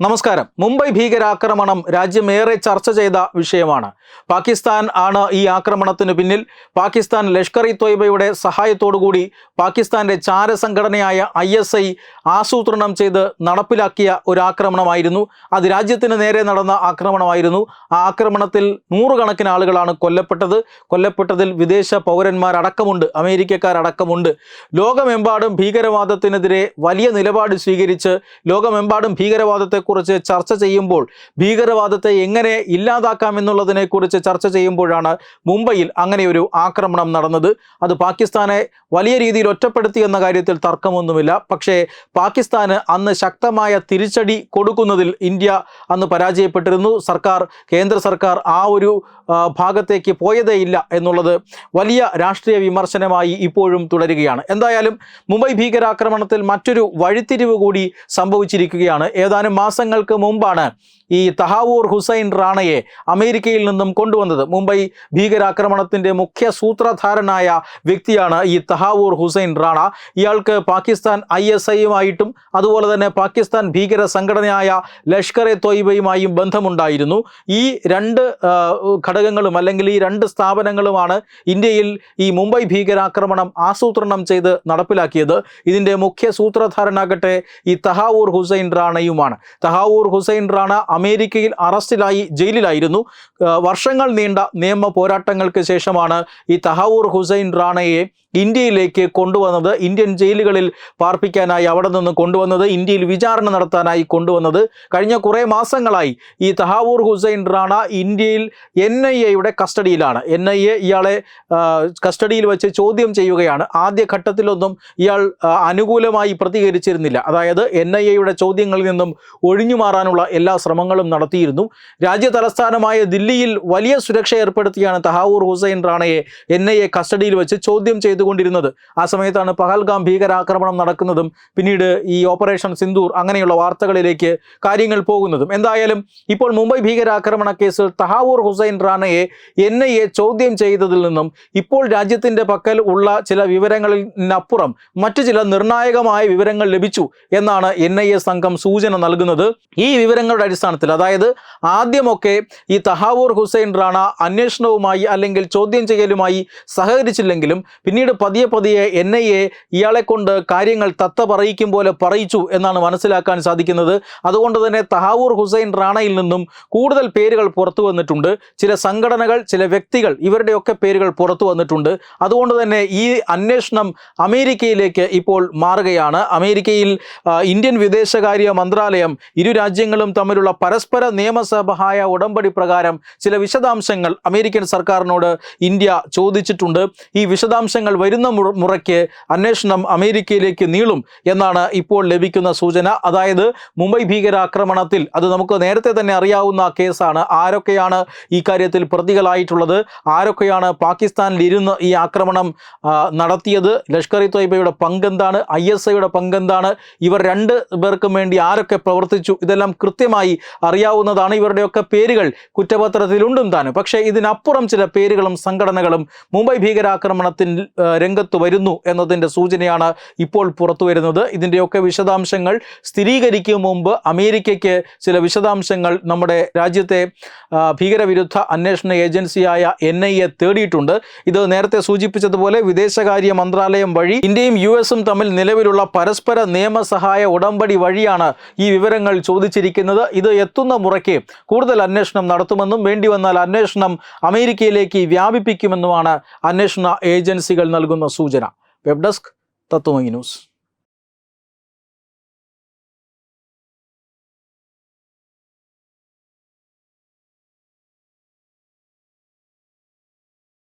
നമസ്കാരം. മുംബൈ ഭീകരാക്രമണം രാജ്യമേറെ ചർച്ച ചെയ്ത വിഷയമാണ്. പാകിസ്ഥാൻ ആണ് ഈ ആക്രമണത്തിന് പിന്നിൽ. പാകിസ്ഥാൻ ലഷ്കർ ഇ തൊയ്ബയുടെ സഹായത്തോടുകൂടി പാകിസ്ഥാന്റെ ചാരസംഘടനയായ ഐ എസ് ഐ ആസൂത്രണം ചെയ്ത് നടപ്പിലാക്കിയ ഒരു ആക്രമണമായിരുന്നു. അത് രാജ്യത്തിന് നേരെ നടന്ന ആക്രമണമായിരുന്നു. ആ ആക്രമണത്തിൽ നൂറുകണക്കിന് ആളുകളാണ് കൊല്ലപ്പെട്ടത്. കൊല്ലപ്പെട്ടതിൽ വിദേശ പൗരന്മാരടക്കമുണ്ട്. അമേരിക്കക്കാരടക്കമുണ്ട്. ലോകമെമ്പാടും ഭീകരവാദത്തിനെതിരെ വലിയ നിലപാട് സ്വീകരിച്ച് ലോകമെമ്പാടും ഭീകരവാദത്തെക്കുറിച്ച് ചർച്ച ചെയ്യുമ്പോൾ ഭീകരവാദത്തെ എങ്ങനെ ഇല്ലാതാക്കാം ഇല്ലാതാക്കാമെന്നുള്ളതിനെക്കുറിച്ച് ചർച്ച ചെയ്യുമ്പോഴാണ് മുംബൈയിൽ അങ്ങനെ ഒരു ആക്രമണം നടന്നത്. അത് പാകിസ്ഥാനെ വലിയ രീതിയിൽ ഒറ്റപ്പെടുത്തി എന്ന കാര്യത്തിൽ തർക്കമൊന്നുമില്ല. പക്ഷേ പാകിസ്ഥാന് അന്ന് ശക്തമായ തിരിച്ചടി കൊടുക്കുന്നതിൽ ഇന്ത്യ അന്ന് പരാജയപ്പെട്ടിരുന്നു. സർക്കാർ കേന്ദ്ര സർക്കാർ ആ ഒരു ഭാഗത്തേക്ക് പോയതേയില്ല എന്നുള്ളത് വലിയ രാഷ്ട്രീയ വിമർശനമായി ഇപ്പോഴും തുടരുകയാണ്. എന്തായാലും മുംബൈ ഭീകരാക്രമണത്തിൽ മറ്റൊരു വഴിത്തിരിവ് കൂടി സംഭവിച്ചിരിക്കുകയാണ്. ഏതാനും മാസങ്ങൾക്ക് മുമ്പാണ് ഈ തഹാവൂർ ഹുസൈൻ റാണയെ അമേരിക്കയിൽ നിന്നും കൊണ്ടുവന്നത്. മുംബൈ ഭീകരാക്രമണത്തിന്റെ മുഖ്യ സൂത്രധാരനായ വ്യക്തിയാണ് ഈ തഹാവൂർ ഹുസൈൻ റാണ. ഇയാൾക്ക് പാകിസ്ഥാൻ ഐ എസ് ഐയുമായിട്ടും അതുപോലെ തന്നെ പാകിസ്ഥാൻ ഭീകര സംഘടനയായ ലഷ്കർ എ തൊയ്ബയുമായും ബന്ധമുണ്ടായിരുന്നു. ഈ രണ്ട് ഘടകങ്ങളും അല്ലെങ്കിൽ ഈ രണ്ട് സ്ഥാപനങ്ങളുമാണ് ഇന്ത്യയിൽ ഈ മുംബൈ ഭീകരാക്രമണം ആസൂത്രണം ചെയ്ത് നടപ്പിലാക്കിയത്. ഇതിന്റെ മുഖ്യ സൂത്രധാരനാകട്ടെ ഈ തഹാവൂർ ഹുസൈൻ റാണയുമാണ്. തഹാവൂർ ഹുസൈൻ റാണ അമേരിക്കയിൽ അറസ്റ്റിലായി ജയിലിലായിരുന്നു. വർഷങ്ങൾ നീണ്ട നിയമ പോരാട്ടങ്ങൾക്ക് ശേഷമാണ് ഈ തഹാവൂർ ഹുസൈൻ റാണയെ ഇന്ത്യയിലേക്ക് കൊണ്ടുവന്നത്. ഇന്ത്യൻ ജയിലുകളിൽ പാർപ്പിക്കാനായി അവിടെ നിന്ന് കൊണ്ടുവന്നത് ഇന്ത്യയിൽ വിചാരണ നടത്താനായി കൊണ്ടുവന്നത്. കഴിഞ്ഞ കുറേ മാസങ്ങളായി ഈ തഹാവൂർ ഹുസൈൻ റാണ ഇന്ത്യയിൽ എൻ ഐ എയുടെ കസ്റ്റഡിയിലാണ്. എൻ ഐ എ ഇയാളെ കസ്റ്റഡിയിൽ വെച്ച് ചോദ്യം ചെയ്യുകയാണ്. ആദ്യ ഘട്ടത്തിലൊന്നും ഇയാൾ അനുകൂലമായി പ്രതികരിച്ചിരുന്നില്ല. അതായത് എൻ ഐ എയുടെ ചോദ്യങ്ങളിൽ നിന്നും ഒഴിഞ്ഞു മാറാനുള്ള എല്ലാ ശ്രമങ്ങളും നടത്തിയിരുന്നു. രാജ്യ തലസ്ഥാനമായ ദില്ലിയിൽ വലിയ സുരക്ഷ ഏർപ്പെടുത്തിയാണ് തഹാവൂർ ഹുസൈൻ റാണയെ എൻ ഐ എ കസ്റ്റഡിയിൽ വെച്ച് ചോദ്യം ചെയ്തുകൊണ്ടിരുന്നത്. ആ സമയത്താണ് പഹൽഗാം ഭീകരാക്രമണം നടക്കുന്നതും പിന്നീട് ഈ ഓപ്പറേഷൻ സിന്ദൂർ അങ്ങനെയുള്ള വാർത്തകളിലേക്ക് കാര്യങ്ങൾ പോകുന്നതും. എന്തായാലും ഇപ്പോൾ മുംബൈ ഭീകരാക്രമണ കേസിൽ തഹാവൂർ ഹുസൈൻ റാണയെ എൻ ഐ എ ചോദ്യം ചെയ്തതിൽ നിന്നും ഇപ്പോൾ രാജ്യത്തിന്റെ പക്കൽ ഉള്ള ചില വിവരങ്ങളിനപ്പുറം മറ്റു ചില നിർണായകമായ വിവരങ്ങൾ ലഭിച്ചു എന്നാണ് എൻ സംഘം സൂചന നൽകുന്നത്. ഈ വിവരങ്ങളുടെ അടിസ്ഥാനത്തിൽ അതായത് ആദ്യമൊക്കെ ഈ തഹാവൂർ ഹുസൈൻ റാണ അന്വേഷണവുമായി അല്ലെങ്കിൽ ചോദ്യം ചെയ്യലുമായി സഹകരിച്ചില്ലെങ്കിലും പിന്നീട് പതിയെ പതിയെ എൻ ഐ എ ഇയാളെ കൊണ്ട് കാര്യങ്ങൾ തത്ത പറയിക്കും പോലെ പറയിച്ചു എന്നാണ് മനസ്സിലാക്കാൻ സാധിക്കുന്നത്. അതുകൊണ്ട് തന്നെ തഹാവൂർ ഹുസൈൻ റാണയിൽ നിന്നും കൂടുതൽ പേരുകൾ പുറത്തു വന്നിട്ടുണ്ട്. ചില സംഘടനകൾ ചില വ്യക്തികൾ ഇവരുടെയൊക്കെ പേരുകൾ പുറത്തു വന്നിട്ടുണ്ട്. അതുകൊണ്ട് തന്നെ ഈ അന്വേഷണം അമേരിക്കയിലേക്ക് ഇപ്പോൾ മാറുകയാണ്. അമേരിക്കയിൽ ഇന്ത്യൻ വിദേശകാര്യ മന്ത്രാലയം ഇരു രാജ്യങ്ങളും തമ്മിലുള്ള പരസ്പര നിയമസഹായ ഉടമ്പടി പ്രകാരം ചില വിശദാംശങ്ങൾ അമേരിക്കൻ സർക്കാരിനോട് ഇന്ത്യ ചോദിച്ചിട്ടുണ്ട്. ഈ വിശദാംശങ്ങൾ വരുന്ന മുറയ്ക്ക് അന്വേഷണം അമേരിക്കയിലേക്ക് നീളും എന്നാണ് ഇപ്പോൾ ലഭിക്കുന്ന സൂചന. അതായത് മുംബൈ ഭീകരാക്രമണത്തിൽ അത് നമുക്ക് നേരത്തെ തന്നെ അറിയാവുന്ന കേസാണ്. ആരൊക്കെയാണ് ഈ കാര്യത്തിൽ പ്രതികളായിട്ടുള്ളത്? ആരൊക്കെയാണ് പാകിസ്ഥാനിൽ ഇരുന്ന് ഈ ആക്രമണം നടത്തിയത്? ലഷ്കർ ഇ തൊയ്ബയുടെ പങ്കെന്താണ്? ഐ എസ് ഐയുടെ പങ്കെന്താണ്? ഇവർ രണ്ട് പേർക്കും വേണ്ടി ആരൊക്കെ പ്രവർത്തിച്ചു. ഇതെല്ലാം കൃത്യമായി അറിയാവുന്നതാണ്. ഇവരുടെയൊക്കെ പേരുകൾ കുറ്റപത്രത്തിലുണ്ടും താനും. പക്ഷേ ഇതിനപ്പുറം ചില പേരുകളും സംഘടനകളും മുംബൈ ഭീകരാക്രമണത്തിൽ രംഗത്ത് വരുന്നു എന്നതിന്റെ സൂചനയാണ് ഇപ്പോൾ പുറത്തു വരുന്നത്. ഇതിന്റെയൊക്കെ വിശദാംശങ്ങൾ സ്ഥിരീകരിക്കും മുമ്പ് അമേരിക്കയ്ക്ക് ചില വിശദാംശങ്ങൾ നമ്മുടെ രാജ്യത്തെ ഭീകരവിരുദ്ധ അന്വേഷണ ഏജൻസിയായ എൻ ഐ എ തേടിയിട്ടുണ്ട്. ഇത് നേരത്തെ സൂചിപ്പിച്ചതുപോലെ വിദേശകാര്യ മന്ത്രാലയം വഴി ഇന്ത്യയും യു എസും തമ്മിൽ നിലവിലുള്ള പരസ്പര നിയമസഹായ ഉടമ്പടി വഴിയാണ് ഈ വിവരങ്ങൾ ചോദിച്ചിരിക്കുന്നത് ഇത് എത്തുന്ന മുറയ്ക്ക് കൂടുതൽ അന്വേഷണം നടത്തുമെന്നും വേണ്ടി വന്നാൽ അന്വേഷണം അമേരിക്കയിലേക്ക് വ്യാപിപ്പിക്കുമെന്നുമാണ് അന്വേഷണ ഏജൻസികൾ നൽകുന്ന സൂചന. വെബ് ഡെസ്ക് തത്വമി ന്യൂസ്.